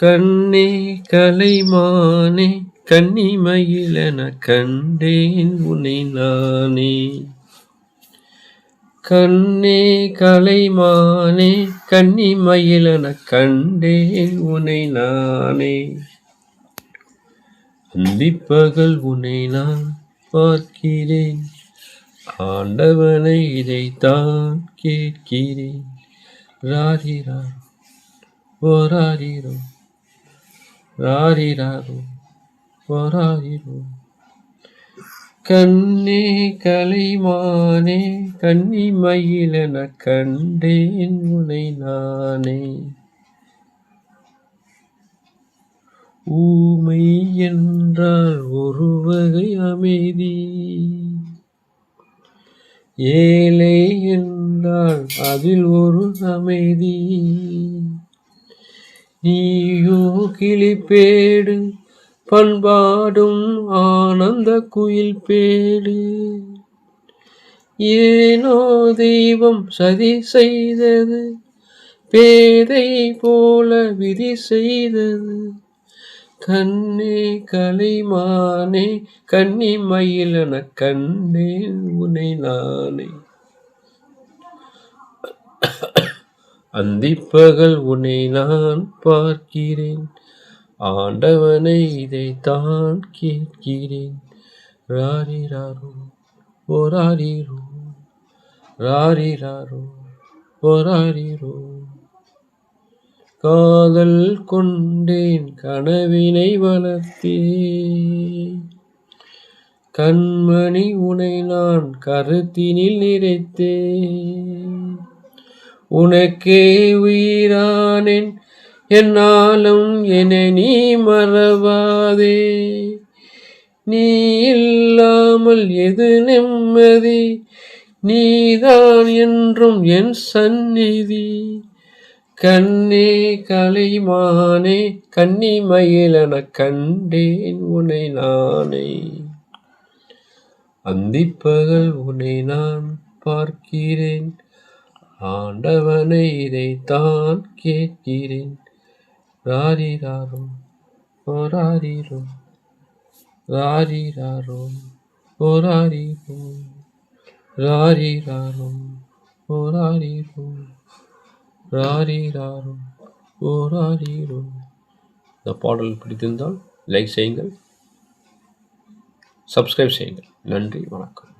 கண்ணே கலைமானே கன்னிமயிலென கண்டேன் உனை நானே. கண்ணே கலைமானே கன்னிமயிலென கண்டேன் உனை நானே. அந்திப்பகல் உனை நான் பார்க்கிறேன் ஆண்டவனை இதைத்தான் கேட்கிறேன். ராதிரா ஓராரிரோ ராரிராரோ ஓராரிரோ கண்ணே கலைமானே கண்ணி கன்னிமயிலென கண்டேன் உனை நானே. ஊமை என்றால் ஒரு வகை அமைதி. ஏழை என்றால் அதில் ஒரு அமைதி. நீயோ கிளிப்பேடு பண்பாடும் ஆனந்த குயில் பேடு ஏனோ தெய்வம் சதி செய்தது பேதை போல விதி செய்தது. கண்ணே கலைமானே கன்னி மயிலன கண்ணே உனை நானே. அந்திப்பகல் உன்னை நான் பார்க்கிறேன். ஆண்டவனை இதைத்தான் கேட்கிறேன். ராரிராரோ ஓராரிரோ ராரிராரோ ஓராரிரோ காதல் கொண்டேன் கனவினை வளர்த்தேன். கண்மணி உனை நான் கருத்தினில் நிறைத்தேன். உனக்கே உயிரானேன் என்னாலும் என நீ மறவாதே. நீ இல்லாமல் எது நிம்மதி? நீதான் என்றும் என் சந்நிதி. கண்ணே கலைமானே கன்னி மயிலன கண்டேன் உனை நானே. அந்திப்பகல் உனை நான் பார்க்கிறேன். ஆண்டவனை இதைத்தான் கேட்கிறேன். ராரிராரும் ஓராரிரும் ராரிராரோ ஓராரிரும் ராரிராரும் ஓராரிரும் ராரிராரும் ஓராரிரும் இந்த பாடல் பிடித்திருந்தால் லைக் செய்யுங்கள் சப்ஸ்கிரைப் செய்யுங்கள். நன்றி வணக்கம்.